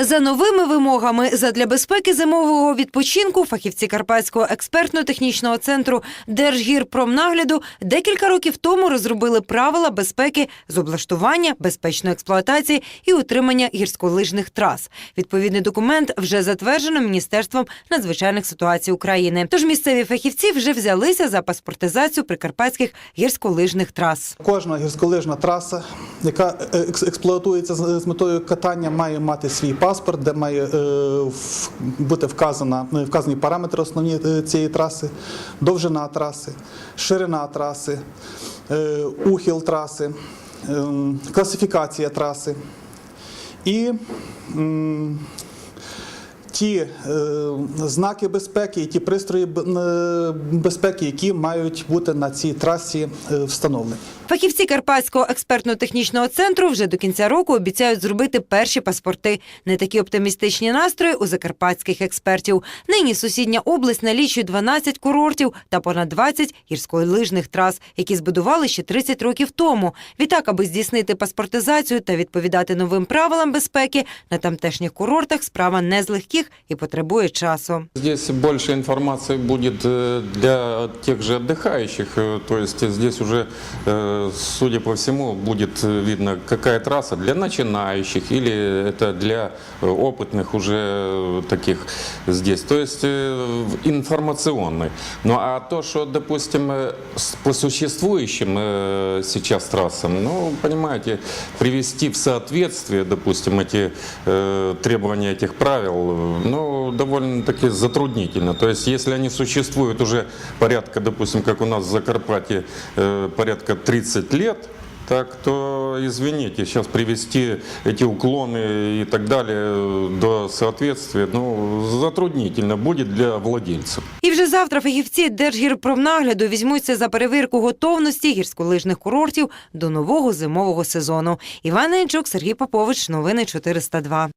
За новими вимогами задля безпеки зимового відпочинку фахівці Карпатського експертно-технічного центру Держгірпромнагляду декілька років тому розробили правила безпеки з облаштування, безпечної експлуатації і утримання гірськолижних трас. Відповідний документ вже затверджено Міністерством надзвичайних ситуацій України. Тож місцеві фахівці вже взялися за паспортизацію прикарпатських гірськолижних трас. Кожна гірськолижна траса, яка е, екс- експлуатується з метою катання, має мати свій паспорт, де має е, бути вказана, ну, вказані параметри основні е, цієї траси, довжина траси, ширина траси, е, ухил траси, е, класифікація траси. І ті е, знаки безпеки ті пристрої е, безпеки, які мають бути на цій трасі е, встановлені. Фахівці Карпатського експертно-технічного центру вже до кінця року обіцяють зробити перші паспорти. Не такі оптимістичні настрої у закарпатських експертів. Нині сусідня область налічує 12 курортів та понад 20 гірськолижних трас, які збудували ще 30 років тому. Відтак, аби здійснити паспортизацію та відповідати новим правилам безпеки, на тамтешніх курортах справа не з легких і потребує часу. Здесь больше информации будет э, для тех же отдыхающих. Э, То есть здесь уже, э, судя по всему, будет э, видно, какая трасса для начинающих или это для э, опытных уже э, таких здесь. То есть э, в- информационный. Ну а то, что, допустим, э, с- по существующим э, сейчас трассам, ну, понимаете, привести в соответствие, допустим, эти э, требования этих правил, э, ну, довольно-таки затруднительно. То есть, если они существуют уже порядка, допустим, как у нас в Закарпатье, э, порядка 30 лет, так, то, извините, сейчас привести эти уклоны и так далее э, до соответствия, ну, затруднительно будет для владельцев. І вже завтра фахівці Держгірпромнагляду візьмуться за перевірку готовності гірськолижних курортів до нового зимового сезону. Іван Інчук, Сергій Попович, новини 402.